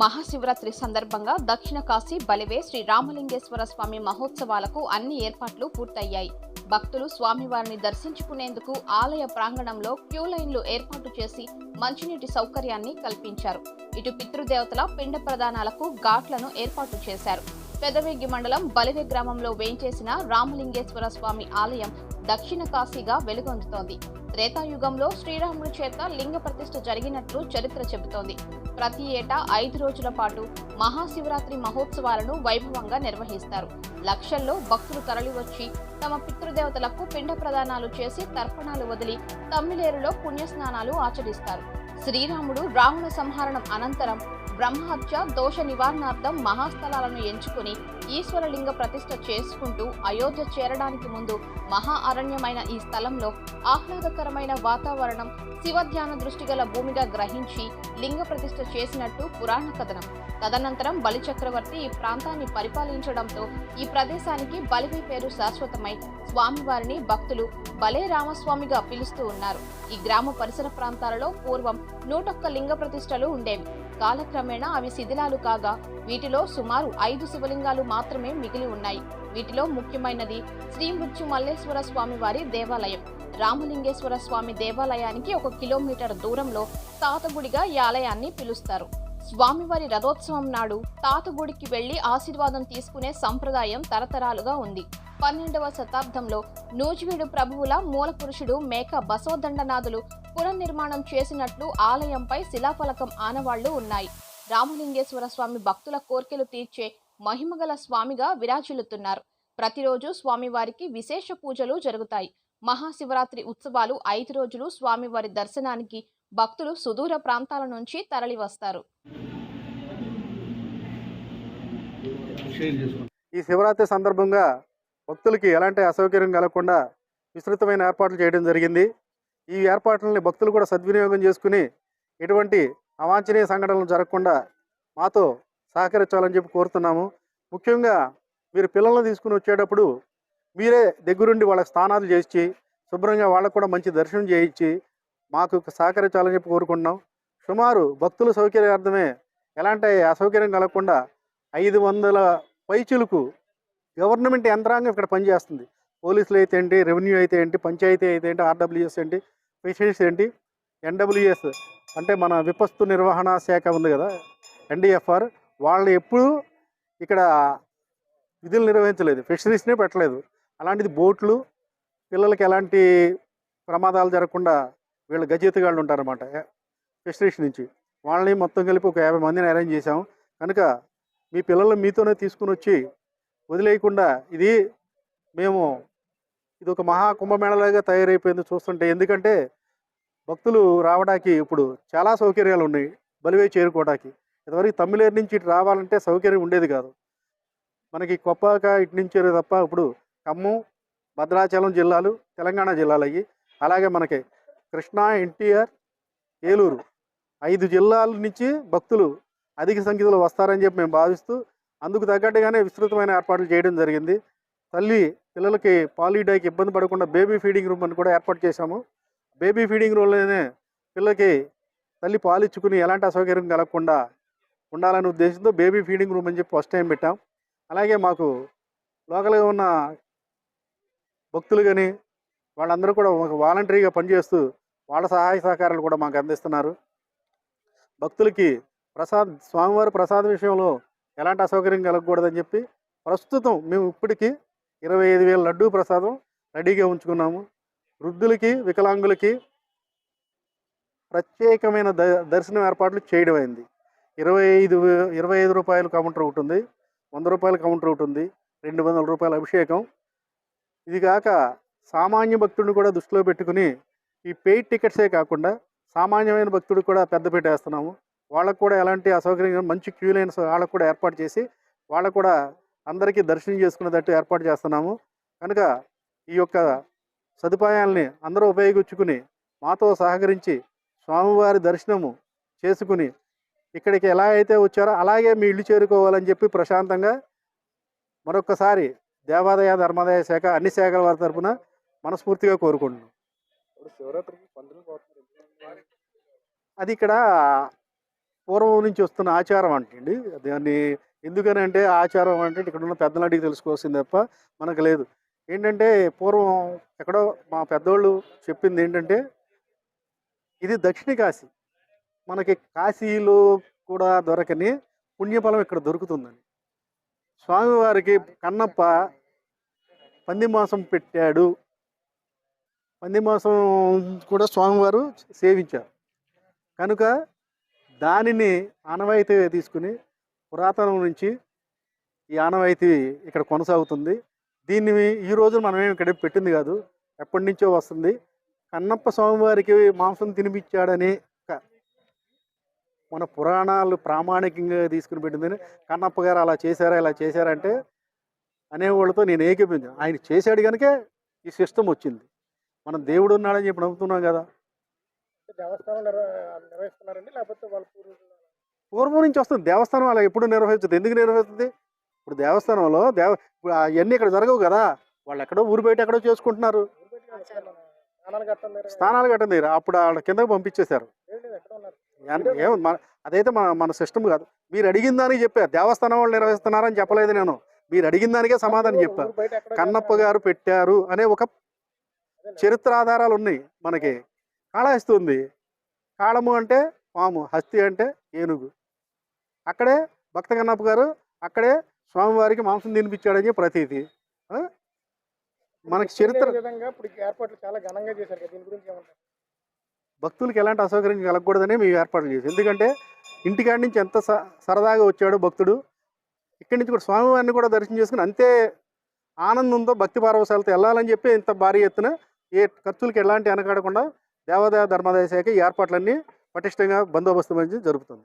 మహాశివరాత్రి సందర్భంగా దక్షిణ కాశీ బలివే శ్రీ రామలింగేశ్వర స్వామి మహోత్సవాలకు అన్ని ఏర్పాట్లు పూర్తయ్యాయి. భక్తులు స్వామివారిని దర్శించుకునేందుకు ఆలయ ప్రాంగణంలో క్యూ లైన్లు ఏర్పాటు చేసి మంచినీటి సౌకర్యాన్ని కల్పించారు. ఇటు పితృదేవతల పిండ ప్రదానాలకు ఘాట్లను ఏర్పాటు చేశారు. పెదవేగి మండలం బలివే గ్రామంలో వేయించేసిన రామలింగేశ్వర స్వామి ఆలయం దక్షిణ కాశీగా వెలుగొందుతోంది. త్రేతాయుగంలో శ్రీరాముడి చేత లింగ ప్రతిష్ఠ జరిగినట్లు చరిత్ర చెబుతోంది. ప్రతి ఏటా ఐదు రోజుల పాటు మహాశివరాత్రి మహోత్సవాలను వైభవంగా నిర్వహిస్తారు. లక్షల్లో భక్తులు తరలివచ్చి తమ పితృదేవతలకు పిండ ప్రదానాలు చేసి తర్పణాలు వదిలి తమ్మిలేరులో పుణ్యస్నానాలు ఆచరిస్తారు. శ్రీరాముడు రావణ సంహరణం అనంతరం బ్రహ్మహత్య దోష నివారణార్థం మహాస్థలాలను ఎంచుకుని ఈశ్వరలింగ ప్రతిష్ట చేసుకుంటూ అయోధ్య చేరడానికి ముందు మహా అరణ్యమైన ఈ స్థలంలో ఆహ్లాదకరమైన వాతావరణం శివధ్యాన దృష్టి గల భూమిగా గ్రహించి లింగ ప్రతిష్ఠ చేసినట్టు పురాణ కథనం. తదనంతరం బలి చక్రవర్తి ఈ ప్రాంతాన్ని పరిపాలించడంతో ఈ ప్రదేశానికి బలివి పేరు శాశ్వతమై స్వామివారిని భక్తులు బలే రామస్వామిగా పిలుస్తూ ఉన్నారు. ఈ గ్రామ పరిసర ప్రాంతాలలో పూర్వం నూటొక్క లింగ ప్రతిష్టలు ఉండేవి. కాలక్రమేణా అవి శిథిలాలు కాగా వీటిలో సుమారు ఐదు శివలింగాలు మాత్రమే మిగిలి ఉన్నాయి. వీటిలో ముఖ్యమైనది శ్రీ మృత్యు మల్లేశ్వర స్వామి వారి దేవాలయం. రామలింగేశ్వర స్వామి దేవాలయానికి ఒక కిలోమీటర్ దూరంలో తాతగుడిగా ఈ ఆలయాన్ని పిలుస్తారు. స్వామివారి రథోత్సవం నాడు తాతగుడికి వెళ్ళి ఆశీర్వాదం తీసుకునే సంప్రదాయం తరతరాలుగా ఉంది. పన్నెండవ శతాబ్దంలో నూజివీడు ప్రభువుల మూలపురుషుడు మేక బసోదండనాథులు పునర్నిర్మాణం చేసినట్లు ఆలయంపై శిలాఫలకం ఆనవాళ్ళు ఉన్నాయి. రామలింగేశ్వర స్వామి భక్తుల కోర్కెలు తీర్చే మహిమగల స్వామిగా విరాజిల్లుతున్నారు. ప్రతిరోజు స్వామివారికి విశేష పూజలు జరుగుతాయి. మహాశివరాత్రి ఉత్సవాలు ఐదు రోజులు స్వామివారి దర్శనానికి భక్తులు సుదూర ప్రాంతాల నుంచి తరలివస్తారు. ఈ శివరాత్రి సందర్భంగా భక్తులకి ఎలాంటి అసౌకర్యం కలగకుండా విస్తృతమైన ఏర్పాట్లు చేయడం జరిగింది. ఈ ఏర్పాట్లని భక్తులు కూడా సద్వినియోగం చేసుకుని ఎటువంటి అవాంఛనీయ సంఘటనలు జరగకుండా మాతో సహకరించాలని చెప్పి కోరుతున్నాము. ముఖ్యంగా మీరు పిల్లల్ని తీసుకుని వచ్చేటప్పుడు మీరే దగ్గరుండి వాళ్ళకి స్నానాలు చేయించి శుభ్రంగా వాళ్ళకు కూడా మంచి దర్శనం చేయించి మాకు సహకరించాలని చెప్పి కోరుకుంటున్నాం. సుమారు భక్తుల సౌకర్యార్థమే ఎలాంటి అసౌకర్యం కలగకుండా ఐదు వందల పైచులకు గవర్నమెంట్ యంత్రాంగం ఇక్కడ పనిచేస్తుంది. పోలీసులు అయితే ఏంటి రెవెన్యూ అయితే ఏంటి పంచాయతీ అయితే ఏంటి ఆర్డబ్ల్యూఎస్ ఏంటి ఫిషరీస్ ఏంటి? ఎన్డబ్ల్యూఎస్ అంటే మన విపత్తు నిర్వహణ శాఖ ఉంది కదా ఎన్డిఎఫ్ఆర్ వాళ్ళు ఎప్పుడూ ఇక్కడ విధులు నిర్వహించలేదు ఫిషరీస్నే పెట్టలేదు. అలాంటిది బోట్లు పిల్లలకి ఎలాంటి ప్రమాదాలు జరగకుండా వీళ్ళు గజేతగాళ్ళు ఉంటారన్నమాట ఫిషరీస్ నుంచి. వాళ్ళని మొత్తం కలిపి ఒక యాభై మందిని అరేంజ్ చేశాం. కనుక మీ పిల్లల్ని మీతోనే తీసుకుని వచ్చి వదిలేయకుండా ఇది మేము ఇది ఒక మహా కుంభమేళలాగా తయారైపోయింది చూస్తుంటే. ఎందుకంటే భక్తులు రావడానికి ఇప్పుడు చాలా సౌకర్యాలు ఉన్నాయి బలివే చేరుకోవడానికి. ఇదివరకు తమిళేరు నుంచి ఇటు రావాలంటే సౌకర్యం ఉండేది కాదు. మనకి కొప్పక ఇటు నుంచి తప్ప ఇప్పుడు ఖమ్మం భద్రాచలం జిల్లాలు తెలంగాణ జిల్లాలు అయ్యి అలాగే మనకి కృష్ణా ఎన్టీఆర్ ఏలూరు ఐదు జిల్లాల నుంచి భక్తులు అధిక సంఖ్యలో వస్తారని చెప్పి మేము భావిస్తూ అందుకు తగ్గట్టుగానే విస్తృతమైన ఏర్పాట్లు చేయడం జరిగింది. తల్లి పిల్లలకి పాలిడాకి ఇబ్బంది పడకుండా బేబీ ఫీడింగ్ రూమ్ అని కూడా ఏర్పాటు చేశాము. బేబీ ఫీడింగ్ రూమ్లోనే పిల్లలకి తల్లి పాలు ఇచ్చుకుని ఎలాంటి అసౌకర్యం కలగకుండా ఉండాలనే ఉద్దేశంతో బేబీ ఫీడింగ్ రూమ్ అని చెప్పి ఫస్ట్ టైం పెట్టాం. అలాగే మాకు లోకల్గా ఉన్న భక్తులు కానీ వాళ్ళందరూ కూడా ఒక వాలంటరీగా పనిచేస్తూ వాళ్ళ సహాయ సహకారాలు కూడా మాకు అందిస్తున్నారు. భక్తులకి ప్రసాద్ స్వామివారి ప్రసాద విషయంలో ఎలాంటి అసౌకర్యం కలగకూడదని చెప్పి ప్రస్తుతం మేము ఇప్పటికీ ఇరవై ఐదు వేల లడ్డూ ప్రసాదం రెడీగా ఉంచుకున్నాము. వృద్ధులకి వికలాంగులకి ప్రత్యేకమైన ద దర్శనం ఏర్పాట్లు చేయడం అయింది. ఇరవై ఐదు ఇరవై ఐదు రూపాయల కౌంటర్ ఒకటి ఉంది వంద రూపాయల కౌంటర్ ఒకటి ఉంది రెండు వందల రూపాయల అభిషేకం. ఇది కాక సామాన్య భక్తుడిని కూడా దృష్టిలో పెట్టుకుని ఈ పెయిడ్ టికెట్సే కాకుండా సామాన్యమైన భక్తుడికి కూడా పెద్దపీట వేస్తున్నాము. వాళ్ళకు కూడా ఎలాంటి అసౌకర్యం మంచి క్యూ లైన్స్ వాళ్ళకు కూడా ఏర్పాటు చేసి వాళ్ళకు కూడా అందరికీ దర్శనం చేసుకునేటట్టు ఏర్పాటు చేస్తున్నాము. కనుక ఈ యొక్క సదుపాయాల్ని అందరూ ఉపయోగించుకుని మాతో సహకరించి స్వామివారి దర్శనము చేసుకుని ఇక్కడికి ఎలా అయితే వచ్చారో అలాగే మీ ఇల్లు చేరుకోవాలని చెప్పి ప్రశాంతంగా మరొకసారి దేవాదాయ ధర్మాదాయ శాఖ అన్ని శాఖల వారి తరపున మనస్ఫూర్తిగా కోరుకుంటున్నాం. అది ఇక్కడ పూర్వం నుంచి వస్తున్న ఆచారం అంటండి. దాన్ని ఎందుకని అంటే ఆచారం అంటే ఇక్కడ ఉన్న పెద్దలాంటికి తెలుసుకోవాల్సింది తప్ప మనకు లేదు. ఏంటంటే పూర్వం ఎక్కడో మా పెద్దోళ్ళు చెప్పింది ఏంటంటే ఇది దక్షిణ కాశీ. మనకి కాశీలో కూడా దొరకని పుణ్యఫలం ఇక్కడ దొరుకుతుందని. స్వామివారికి కన్నప్ప పంది మాసం పెట్టాడు. పంది మాసం కూడా స్వామివారు సేవించారు. కనుక దానిని ఆనవాయితీగా తీసుకుని పురాతనం నుంచి ఈ ఆనవాయితీ ఇక్కడ కొనసాగుతుంది. దీన్ని ఈ రోజు మనం ఇక్కడ పెట్టింది కాదు. ఎప్పటి నుంచో వస్తుంది. కన్నప్ప స్వామివారికి మాంసం తినిపించాడని మన పురాణాలు ప్రామాణికంగా తీసుకుని పెట్టిందని కన్నప్ప గారు అలా చేశారా ఇలా చేశారంటే అనేవాళ్ళతో నేను ఏకీపించాను ఆయన చేశాడు కనుకే ఈ సిస్టమ్ వచ్చింది. మనం దేవుడు ఉన్నాడని చెప్పి నమ్ముతున్నాం కదా. దేవస్థానం నిర్వహిస్తున్నారండి లేకపోతే వాళ్ళ పూర్వీకులు? పూర్వం నుంచి వస్తుంది. దేవస్థానం అలా ఎప్పుడు నిర్వహించదు. ఎందుకు నిర్వహిస్తుంది? ఇప్పుడు దేవస్థానంలో దేవ అవన్నీ ఇక్కడ జరగవు కదా. వాళ్ళు ఎక్కడో ఊరు బయట ఎక్కడో చేసుకుంటున్నారు. స్నానాలు స్థానాలు కట్టండి అప్పుడు వాళ్ళ కిందకు పంపించేశారు. ఏమో మన అదైతే మన మన సిస్టమ్ కాదు. మీరు అడిగిన దానికి చెప్పారు. దేవస్థానం వాళ్ళు నిర్వహిస్తున్నారని చెప్పలేదు నేను. మీరు అడిగిన దానికే సమాధానం చెప్పారు కన్నప్ప గారు పెట్టారు అనే ఒక చరిత్ర ఆధారాలు ఉన్నాయి మనకి. కాళహస్తి ఉంది. కాళము అంటే పాము హస్తి అంటే ఏనుగు. అక్కడే భక్త కన్నప్ప గారు అక్కడే స్వామివారికి మాంసం తినిపించాడని ప్రతీతి? మనకి చరిత్ర ఈ విధంగా ఇప్పుడు ఈ ఏర్పాట్లు చాలా ఘనంగా చేశారు కదా దీని గురించి ఏమంటారు? భక్తులకు ఎలాంటి అసౌకర్యం కలగకూడదని మేము ఏర్పాట్లు చేసాం ఎందుకంటే ఇంటికాడి నుంచి ఎంత స- సరదాగా వచ్చాడో భక్తుడు ఇక్కడి నుంచి కూడా స్వామివారిని కూడా దర్శనం చేసుకుని అంతే ఆనందంతో భక్తి పారవశాలతో వెళ్ళాలని చెప్పి ఇంత భారీ ఎత్తున ఏ ఖర్చులకు ఎలాంటి వెనకాడకుండా దేవాదాయ ధర్మాదాయ శాఖ ఈ ఏర్పాట్లన్నీ పటిష్టంగా బందోబస్తు మంచి జరుపుతుంది.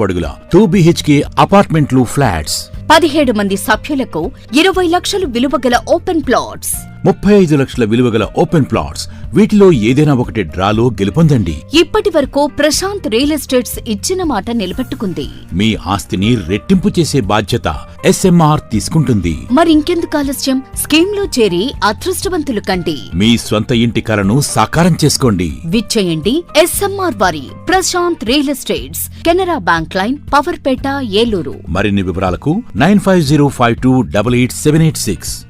అడుగుల టూ బిహెచ్కే అపార్ట్మెంట్లు ఫ్లాట్స్. పదిహేడు మంది సభ్యులకు ఇరవై లక్షలు విలువ గల ఓపెన్ ప్లాట్స్. ముప్పై ఐదు లక్షల విలువ గల ఓపెన్ ప్లాట్స్. వీటిలో ఏదైనా ఒకటి డ్రాలో గెలుపొందండి. ఇప్పటి వరకు ప్రశాంత్ రియల్ ఎస్టేట్స్ ఇచ్చిన మాట నిలబెట్టుకుంది. మీ ఆస్తిని రెట్టింపు చేసే బాధ్యత ఎస్ఎంఆర్ తీసుకుంటుంది. మరింకెందుకు ఆలస్యం? స్కీమ్లో చేరి అదృష్టవంతులు కండి. మీ స్వంత ఇంటి కలను సాకారం చేసుకోండి. విచ్చేయండి ఎస్ఎంఆర్ వారి Prashant real estates Canara bank line Powerpet Eluru. మరిన్ని వివరాలకు 9505287886.